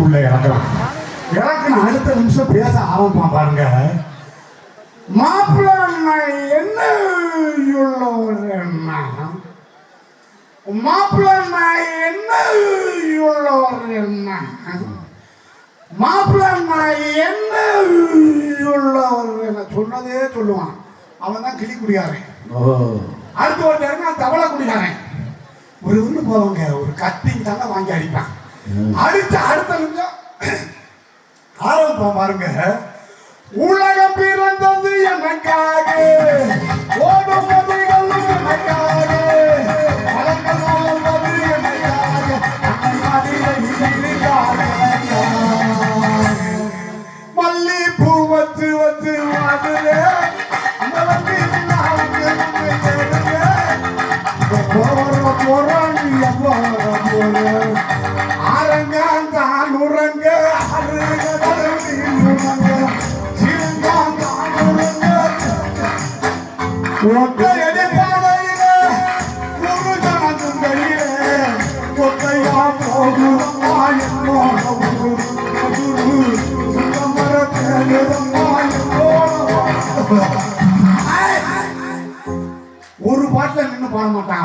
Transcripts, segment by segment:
உள்ள இறக்கலாம் இறக்குன அடுத்த நிமிஷம் பேச ஆரம்பிப்பான் பாருங்க. மாப்பிள்ளை என்ன உள்ளவர் என்ன? மாப்பிள்ளை என்ன உள்ளவர் என்ன? மாப்பிள்ளை என்ன உள்ளவர் சொன்னதே சொல்லுவான். அவன் தான் கிளி குடியாரன் அடுத்து ஒரு நான் தவளை குடிக்காரன் ஒரு ஒன்று போவாங்க. ஒரு கத்திங் தாங்க வாங்கி அடிப்பான். அடுத்த ஆரம்பிப்பான் பாருங்க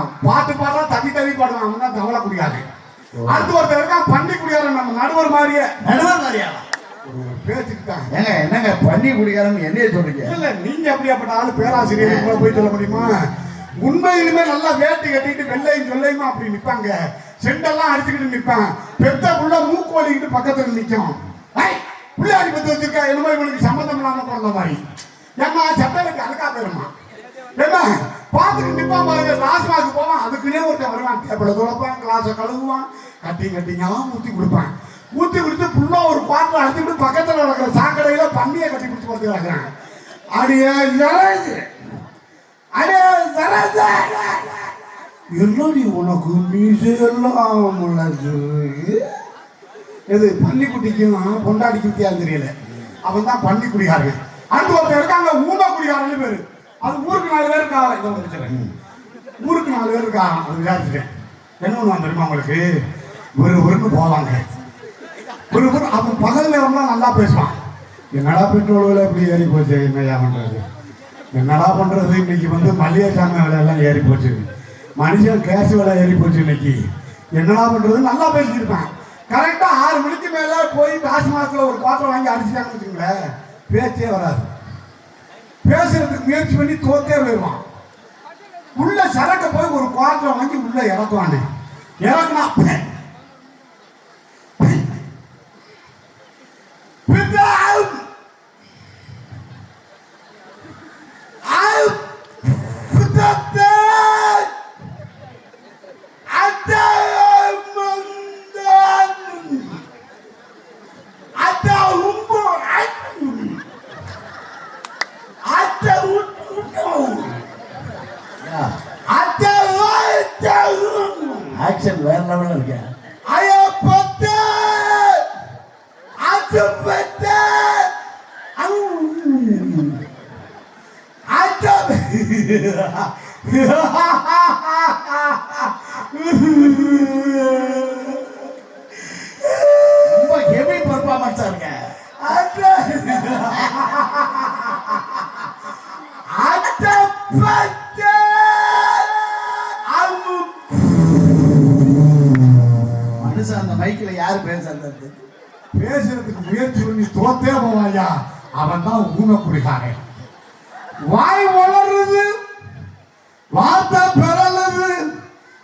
மாட்டான் பாட்டு பாடுறா தவி தவி பாடுவான் அவன் தான் தவளை குடியாது அடுத்து ஒருத்தர் இருக்கான் பண்ணி குடியாரு நம்ம நடுவர் மாதிரியே. நடுவர் மாதிரியா ஒரு பேச்சுக்கிட்டாங்க. ஏங்க என்னங்க பண்ணி குடிக்காரன்னு என்னைய சொல்றீங்க? இல்ல நீங்க அப்படியாப்பட்ட ஆளு பேராசிரியர் கூட போய் சொல்ல முடியுமா? உண்மையிலுமே நல்லா வேட்டி கட்டிட்டு வெள்ளையும் சொல்லையுமா அப்படி நிப்பாங்க. செண்டெல்லாம் அடிச்சுக்கிட்டு நிப்பான். பெத்த புள்ள மூக்கு வலிக்கிட்டு பக்கத்துல நிக்கும். பிள்ளையாடி பத்தி வச்சிருக்கா என்னமோ இவனுக்கு சம்மந்தம் இல்லாம பிறந்த மாதிரி. ஏமா சட்டை கட்டி அழுக்கா போயிருமா என்ன பார்த்துட்டு நிப்பான் பாருங்க போவான். அதுக்குன்னே ஒருத்தன் வருவான். டேபிள துளப்பான் கிளாஸை கழுவுவான். கட்டி கட்டிங்கெல்லாம் ஊற்றி கொடுப்பான். ஊற்றி கொடுத்து ஃபுல்லாக ஒரு பாட்டில் அழுத்திட்டு பக்கத்தில் நடக்கிற சாக்கடையில் பண்ணியை கட்டி பிடிச்சி பார்த்து கிடக்குறான் அடியே ஜரஜ் அடே ஜரஜ் என்னடி உனக்கு மீசையெல்லாம் முளைச்சிருக்கு எது பன்னிக்குட்டிக்கும் பொண்டாடிக்கு வித்தியாசம் தெரியல. அவன் தான் பன்னி குடிகாரன் அடுத்து ஒருத்தர் இருக்காங்க ஊமை குடிகாரன் பேரு. அது ஊருக்கு நாலு பேர் காலை இதை பிரச்சனை. ஊருக்கு நாலு பேர் இருக்காங்க. அது விசாரிச்சுட்டேன் என்ன பண்ணுவான் தெரியுமா உங்களுக்கு? ஒரு ஒருன்னு போவாங்க ஒரு ஒரு அவன் பகல் நேரம்லாம் நல்லா பேசுவான். என்னடா பெட்ரோல் விலை இப்படி ஏறி போச்சு? என்னையா பண்ணுறது என்னடா பண்ணுறது இன்னைக்கு வந்து மளிகை சாமி விலையெல்லாம் ஏறி போச்சு. மனுஷன் கேஸ் விலை ஏறி போச்சு இன்னைக்கு. என்னடா பண்ணுறது நல்லா பேசிட்டு கரெக்டாக ஆறு மணிக்கு மேலே போய் டாஸ்மாக்ல ஒரு பாத்திரம் வாங்கி அடிச்சுட்டாங்கன்னு வச்சுங்களேன் பேச்சே வராது. பேசுறதுக்கு முயற்சி பண்ணி தோத்தே போயிடுவான். உள்ள சரக்க போய் ஒரு குவார்டர் வாங்கி உள்ள இறக்குவானே இறக்குனா பிதா out ஆக்ஷன் வேற லெவல்ல இருக்கேன். ஐயப்பத்தே அச்சுப்பத்தே! ரொம்ப ஹெவி பர்ஃபார்மன்ஸா இருக்க மனுஷன் யாரு பேசுறது? பேசுறதுக்கு முயற்சி பண்ணி தோத்தே போவாயா அவன் தான் ஊன குடிகாரன். வாய் வளர்றது வார்த்தை பிறலுது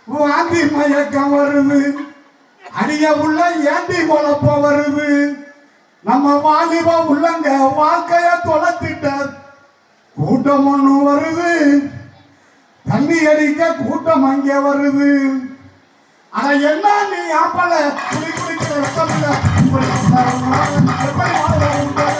வாந்தி மயக்கம் வருது. அடிய உள்ள ஏண்டி குழப்பம் வருது. நம்ம வாலிப உள்ளங்க வாழ்க்கைய தொலைத்திட்ட கூட்டம் ஒண்ணு வருது. தண்ணி அடிக்க கூட்டம் அங்கே வருது. ஆனா என்ன நீ ஆப்பல குடி குடிக்கிற ரத்தம் இல்ல இப்படி எப்படி வாழ